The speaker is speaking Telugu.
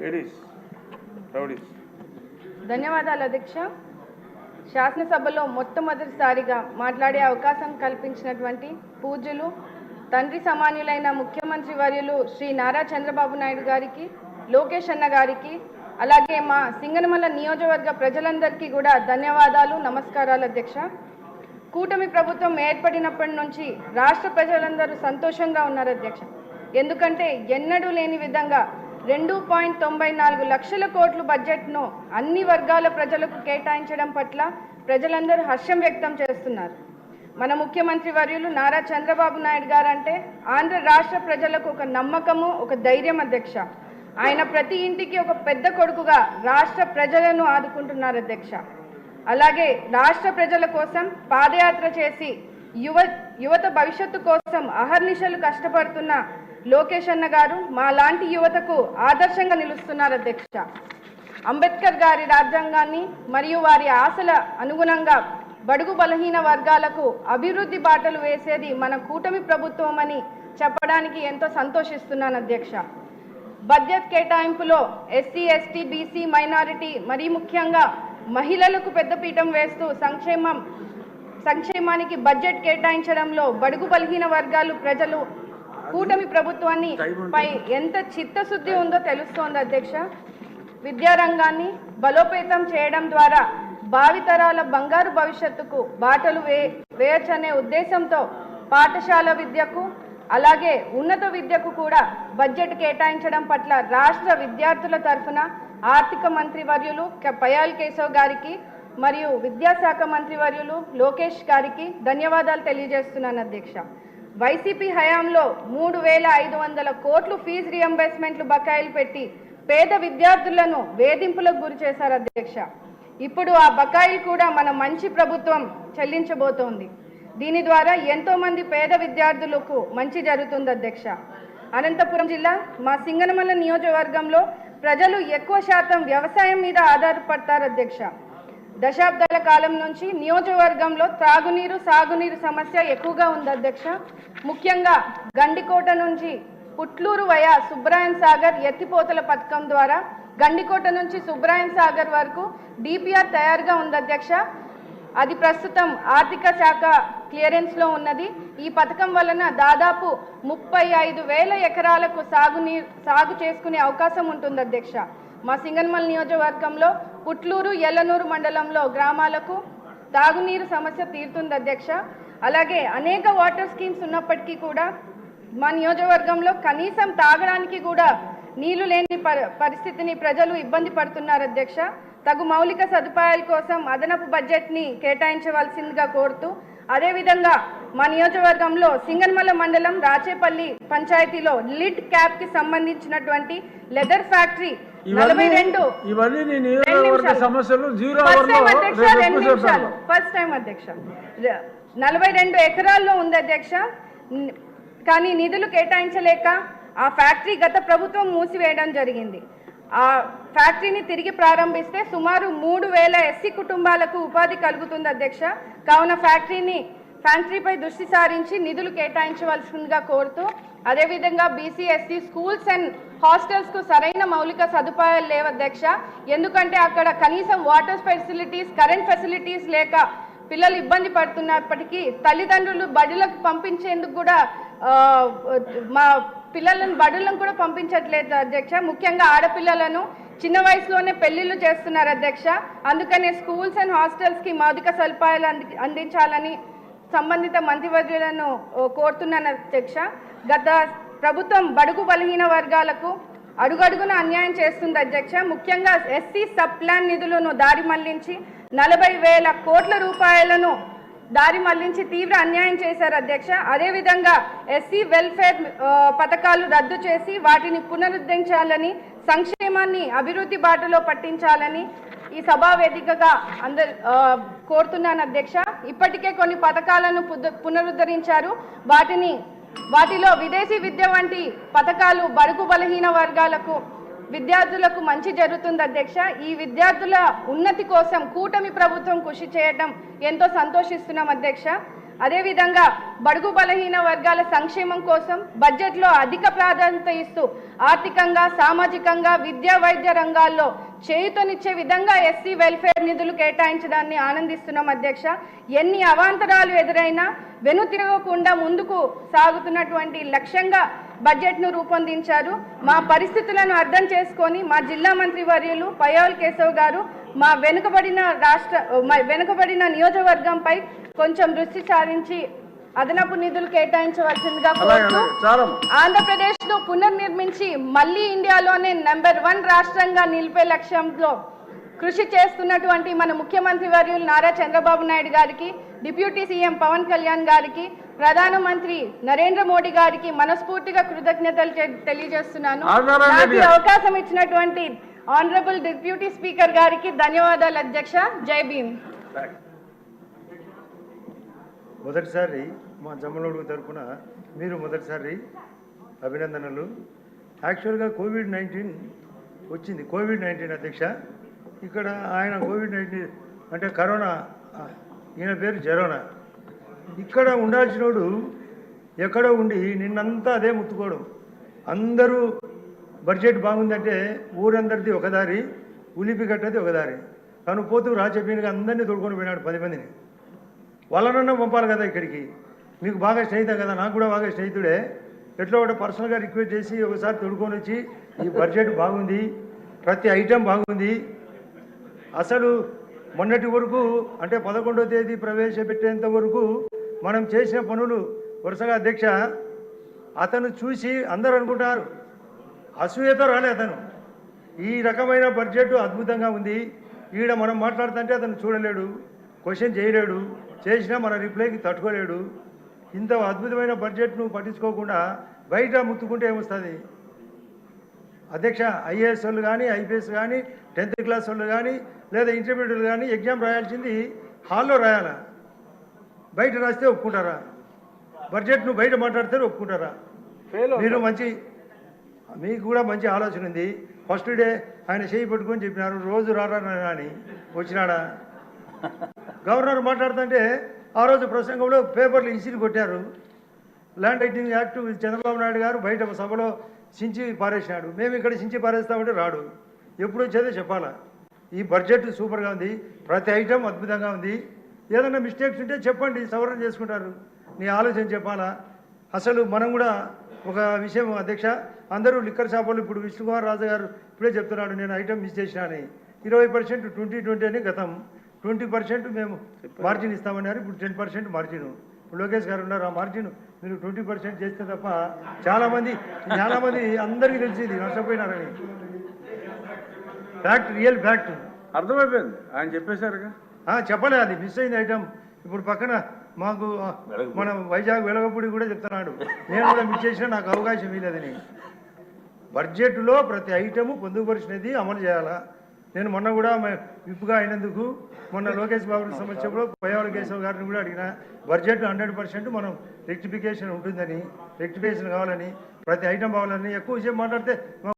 లేడీస్ రౌడీస్ ధన్యవాదాలు అధ్యక్ష. శాసనసభలో మొట్టమొదటిసారిగా మాట్లాడే అవకాశం కల్పించినటువంటి పూజలు తండ్రి సమాన్యులైన ముఖ్యమంత్రి వర్యులు శ్రీ నారా చంద్రబాబు నాయుడు గారికి లోకేష్ అన్న గారికి అలాగే మా సింగనమల నియోజకవర్గ ప్రజలందరికీ కూడా ధన్యవాదాలు నమస్కారాలు అధ్యక్ష. కూటమి ప్రభుత్వం ఏర్పడినప్పటి నుంచి రాష్ట్ర ప్రజలందరూ సంతోషంగా ఉన్నారు అధ్యక్ష. ఎందుకంటే ఎన్నడూ లేని విధంగా రెండు పాయింట్ తొంభై నాలుగు లక్షల కోట్లు బడ్జెట్ను అన్ని వర్గాల ప్రజలకు కేటాయించడం పట్ల ప్రజలందరూ హర్షం వ్యక్తం చేస్తున్నారు. మన ముఖ్యమంత్రి వర్యులు నారా చంద్రబాబు నాయుడు గారు అంటే ఆంధ్ర రాష్ట్ర ప్రజలకు ఒక నమ్మకము ఒక ధైర్యం అధ్యక్ష. ఆయన ప్రతి ఇంటికి ఒక పెద్ద కొడుకుగా రాష్ట్ర ప్రజలను ఆదుకుంటున్నారు అధ్యక్ష. అలాగే రాష్ట్ర ప్రజల కోసం పాదయాత్ర చేసి యువ యువత భవిష్యత్తు కోసం అహర్నిశలు కష్టపడుతున్న లోకేష్ అన్న గారు మా లాంటి యువతకు ఆదర్శంగా నిలుస్తున్నారు అధ్యక్ష. అంబేద్కర్ గారి రాజ్యాంగాన్ని మరియు వారి ఆశల అనుగుణంగా బడుగు బలహీన వర్గాలకు అభివృద్ధి బాటలు వేసేది మన కూటమి ప్రభుత్వం అని చెప్పడానికి ఎంతో సంతోషిస్తున్నాను అధ్యక్ష. బడ్జెట్ కేటాయింపులో ఎస్సీ ఎస్టీ బీసీ మైనారిటీ మరీ ముఖ్యంగా మహిళలకు పెద్దపీఠం వేస్తూ సంక్షేమం సంక్షేమానికి బడ్జెట్ కేటాయించడంలో బడుగు బలహీన వర్గాలు ప్రజలు కూటమి ప్రభుత్వాన్ని పై ఎంత చిత్తశుద్ధి ఉందో తెలుస్తోంది అధ్యక్ష. విద్యారంగాన్ని బలోపేతం చేయడం ద్వారా భావితరాల బంగారు భవిష్యత్తుకు బాటలు వే వేయచ్చనే ఉద్దేశంతో పాఠశాల విద్యకు అలాగే ఉన్నత విద్యకు కూడా బడ్జెట్ కేటాయించడం పట్ల రాష్ట్ర విద్యార్థుల తరఫున ఆర్థిక మంత్రి వర్యులు పయాల్ కేశవ్ గారికి మరియు విద్యాశాఖ మంత్రి వర్యులు లోకేష్ గారికి ధన్యవాదాలు తెలియజేస్తున్నాను అధ్యక్ష. వైసీపీ హయాంలో మూడు వేల ఐదు వందల కోట్లు ఫీజు రియంబర్స్మెంట్లు బకాయిలు పెట్టి పేద విద్యార్థులను వేధింపులకు గురి చేశారు అధ్యక్ష. ఇప్పుడు ఆ బకాయిలు కూడా మన మంచి ప్రభుత్వం చెల్లించబోతోంది. దీని ద్వారా ఎంతోమంది పేద విద్యార్థులకు మంచి జరుగుతుంది అధ్యక్ష. అనంతపురం జిల్లా మా సింగనమల నియోజకవర్గంలో ప్రజలు ఎక్కువ శాతం వ్యవసాయం మీద ఆధారపడతారు అధ్యక్ష. దశాబ్దాల కాలం నుంచి నియోజకవర్గంలో త్రాగునీరు సాగునీరు సమస్య ఎక్కువగా ఉంది అధ్యక్ష. ముఖ్యంగా గండికోట నుంచి పుట్లూరు వయా సుబ్రాయన్ సాగర్ ఎత్తిపోతల పథకం ద్వారా గండికోట నుంచి సుబ్రాయన్ సాగర్ వరకు డిపిఆర్ తయారుగా ఉంది అధ్యక్ష. అది ప్రస్తుతం ఆర్థిక శాఖ క్లియరెన్స్లో ఉన్నది. ఈ పథకం వలన దాదాపు ముప్పై ఐదు వేల ఎకరాలకు సాగునీరు సాగు చేసుకునే అవకాశం ఉంటుంది అధ్యక్ష. మా సింగన్మల్ నియోజకవర్గంలో పుట్లూరు ఎల్లనూరు మండలంలో గ్రామాలకు తాగునీరు సమస్య తీరుతుంది అధ్యక్ష. అలాగే అనేక వాటర్ స్కీమ్స్ ఉన్నప్పటికీ కూడా మా నియోజకవర్గంలో కనీసం తాగడానికి కూడా నీళ్ళు లేని పరిస్థితిని ప్రజలు ఇబ్బంది పడుతున్నారు అధ్యక్ష. తగు మౌలిక సదుపాయాల కోసం అదనపు బడ్జెట్ని కేటాయించవలసిందిగా కోరుతూ అదేవిధంగా మా నియోజకవర్గంలో సింగన్మల మండలం రాచేపల్లి పంచాయతీలో లిడ్ క్యాప్కి సంబంధించినటువంటి లెదర్ ఫ్యాక్టరీ నలభై రెండు ఫస్ట్ టైం అధ్యక్ష నలభై రెండు ఎకరాల్లో ఉంది అధ్యక్ష. కానీ నిధులు కేటాయించలేక ఆ ఫ్యాక్టరీ గత ప్రభుత్వం మూసివేయడం జరిగింది. ఆ ఫ్యాక్టరీని తిరిగి ప్రారంభిస్తే సుమారు మూడు వేల ఎస్సీ కుటుంబాలకు ఉపాధి కలుగుతుంది అధ్యక్ష. కావున ఫ్యాక్టరీని ఫ్యాక్టరీపై దృష్టి సారించి నిధులు కేటాయించవలసిందిగా కోరుతూ అదేవిధంగా బీసీఎస్సీ స్కూల్స్ అండ్ హాస్టల్స్కు సరైన మౌలిక సదుపాయాలు లేవు అధ్యక్ష. ఎందుకంటే అక్కడ కనీసం వాటర్ ఫెసిలిటీస్ కరెంట్ ఫెసిలిటీస్ లేక పిల్లలు ఇబ్బంది పడుతున్నప్పటికీ తల్లిదండ్రులు బడులకు పంపించేందుకు కూడా మా పిల్లలను బడులను కూడా పంపించట్లేదు అధ్యక్ష. ముఖ్యంగా ఆడపిల్లలను చిన్న వయసులోనే పెళ్ళిళ్ళు చేస్తున్నారు అధ్యక్ష. అందుకనే స్కూల్స్ అండ్ హాస్టల్స్కి మౌలిక సదుపాయాలు అంది అందించాలని సంబంధిత మంత్రివర్యులను కోరుతున్నాను అధ్యక్ష. గత ప్రభుత్వం బడుగు బలహీన వర్గాలకు అడుగడుగున అన్యాయం చేస్తుంది అధ్యక్ష. ముఖ్యంగా ఎస్సీ సబ్ ప్లాన్ నిధులను దారి మళ్ళించి నలభై వేల కోట్ల రూపాయలను దారి మళ్ళించి తీవ్ర అన్యాయం చేశారు అధ్యక్ష. అదేవిధంగా ఎస్సీ వెల్ఫేర్ పథకాలు రద్దు చేసి వాటిని పునరుద్ధరించాలని సంక్షేమాన్ని అభివృద్ధి బాటలో పట్టించాలని ఈ సభా వేదికగా అందరు కోరుతున్నాను అధ్యక్ష. ఇప్పటికే కొన్ని పథకాలను పునరుద్ధరించారు. వాటిని వాటిలో విదేశీ విద్య వంటి పథకాలు బడుగు బలహీన వర్గాలకు విద్యార్థులకు మంచి జరుగుతుంది అధ్యక్ష. ఈ విద్యార్థుల ఉన్నతి కోసం కూటమి ప్రభుత్వం కృషి చేయడం ఎంతో సంతోషిస్తున్నాం అధ్యక్ష. అదేవిధంగా బడుగు బలహీన వర్గాల సంక్షేమం కోసం బడ్జెట్లో అధిక ప్రాధాన్యత ఇస్తూ ఆర్థికంగా సామాజికంగా విద్యా వైద్య రంగాల్లో చేయుతనిచ్చే విధంగా ఎస్సీ వెల్ఫేర్ నిధులు కేటాయించడాన్ని ఆనందిస్తున్నాం అధ్యక్ష. ఎన్ని అవాంతరాలు ఎదురైనా వెనుతిరగకుండా ముందుకు సాగుతున్నటువంటి లక్ష్యంగా బడ్జెట్ను రూపొందించారు. మా పరిస్థితులను అర్థం చేసుకొని మా జిల్లా మంత్రి వర్యులు పయోల్ కేశవ్ గారు మా వెనుకబడిన రాష్ట్ర వెనుకబడిన నియోజకవర్గంపై కొంచెం దృష్టి సారించి అదనపు నిధులు కేటాయించవలసిందిగా కోరుతూ ఆంధ్రప్రదేశ్ను పునర్నిర్మించి మళ్ళీ ఇండియాలోనే నెంబర్ వన్ రాష్ట్రంగా నిలిపే లక్ష్యంలో కృషి చేస్తున్నటువంటి మన ముఖ్యమంత్రి వర్యులు నారా చంద్రబాబు నాయుడు గారికి డిప్యూటీ సీఎం పవన్ కళ్యాణ్ గారికి ప్రధానమంత్రి నరేంద్ర మోడీ గారికి మనస్ఫూర్తిగా కృతజ్ఞతలు తెలియజేస్తున్నాను? అవకాశం ఇచ్చినటువంటి ఆనరబుల్ డిప్యూటీ స్పీకర్ గారికి ధన్యవాదాలు అధ్యక్ష. జై భీమ్. మొదటిసారి మా జమ్మలోడు తరఫున మీరు మొదటిసారి అభినందనలు. యాక్చువల్గా కోవిడ్ నైన్టీన్ వచ్చింది. కోవిడ్ నైన్టీన్ అధ్యక్ష. ఇక్కడ ఆయన కోవిడ్ నైన్టీన్ అంటే కరోనా ఈయన పేరు జరోనా. ఇక్కడ ఉండాల్సినోడు ఎక్కడో ఉండి నిన్నంతా అదే ముత్తుకోవడం అందరూ బడ్జెట్ బాగుందంటే ఊరందరిది ఒకదారి ఉలిపి కట్టది ఒక దారి. తను పోతూ రా చెప్పినగా అందరినీ తోడుకొని పోయినాడు పది మందిని. వాళ్ళనన్నా పంపాలి కదా ఇక్కడికి. మీకు బాగా స్నేహితం కదా నాకు కూడా బాగా స్నేహితుడే. ఎట్లా ఒకటి పర్సనల్గా రిక్వెస్ట్ చేసి ఒకసారి తొడుకొని వచ్చి ఈ బడ్జెట్ బాగుంది ప్రతి ఐటెం బాగుంది. అసలు మొన్నటి వరకు అంటే పదకొండవ తేదీ ప్రవేశపెట్టేంత వరకు మనం చేసిన పనులు వరుసగా అధ్యక్ష అతను చూసి అందరూ అనుకుంటారు. అసూయతో రాలే అతను. ఈ రకమైన బడ్జెట్ అద్భుతంగా ఉంది. ఈడ మనం మాట్లాడుతుంటే అతను చూడలేడు క్వశ్చన్ చేయలేడు. చేసినా మన రిప్లైకి తట్టుకోలేడు. ఇంత అద్భుతమైన బడ్జెట్ను పట్టించుకోకుండా బయట ముత్తుకుంటే ఏమొస్తుంది? అధ్యక్ష ఐఏఎస్ వాళ్ళు కానీ ఐపీఎస్ కానీ టెన్త్ క్లాస్ వాళ్ళు కానీ లేదా ఇంటర్మీడియట్ కానీ ఎగ్జామ్ రాయాల్సింది హాల్లో రాయాలా? బయట రాస్తే ఒప్పుకుంటారా? బడ్జెట్ను బయట మాట్లాడితే ఒప్పుకుంటారా? మీరు మంచి మీకు కూడా మంచి ఆలోచన ఉంది. ఫస్ట్ డే ఆయన చేయి పట్టుకొని చెప్పినారు రోజు రారా అని వచ్చినాడా? గవర్నర్ మాట్లాడుతుంటే ఆ రోజు ప్రసంగంలో పేపర్లు ఇసిరి కొట్టారు. Land titling act Chandrababu Naidu garu బయట సభలో సించి పారేసినాడు మేము ఇక్కడ సించి పారేస్తామంటే రాడు. ఎప్పుడు వచ్చేదో చెప్పాలా? ఈ బడ్జెట్ సూపర్గా ఉంది. ప్రతి ఐటెం అద్భుతంగా ఉంది. ఏదైనా మిస్టేక్స్ ఉంటే చెప్పండి సవరణ చేసుకుంటారు. నీ ఆలోచన చెప్పాలా? అసలు మనం కూడా ఒక విషయం అధ్యక్ష అందరూ లిక్కర్ షాపులు ఇప్పుడు విష్ణుకుమార్ రాజు గారు ఇప్పుడే చెప్తున్నాడు నేను ఐటెం మిస్ చేసినా అని. ఇరవై పర్సెంట్ ట్వంటీ ట్వంటీ అని గతం. ట్వంటీ పర్సెంట్ మేము మార్జిన్ ఇస్తామన్నారు. ఇప్పుడు టెన్ పర్సెంట్ మార్జిన్. ఇప్పుడు లోకేష్ గారు ఉన్నారు ఆ మార్జిన్ మీరు ట్వంటీ పర్సెంట్ చేస్తే తప్ప చాలామంది చాలామంది అందరికీ తెలిసింది నష్టపోయినారని. Fact real fact. అర్థమైపోయింది. ఆయన చెప్పేశారుగా. చెప్పలే అది మిస్ అయింది ఐటమ్. ఇప్పుడు పక్కన మాకు మన వైజాగ్ వెలగపూడి కూడా చెప్తున్నాడు. నేను కూడా మిస్ చేసినా నాకు అవకాశం ఇవ్వలేదని. బడ్జెట్లో ప్రతి ఐటము పొందుపరిచినది అమలు చేయాలా? నేను మొన్న కూడా విప్గా విప్పుగా అయినందుకు మొన్న లోకేష్ బాబు సమస్యలో పయ్యవల కేశవ్ గారిని కూడా అడిగిన బడ్జెట్ హండ్రెడ్ పర్సెంట్ మనం రెక్టిఫికేషన్ ఉంటుందని రెక్టిఫికేషన్ కావాలని ప్రతి ఐటమ్ కావాలని ఎక్కువ విషయం మాట్లాడితే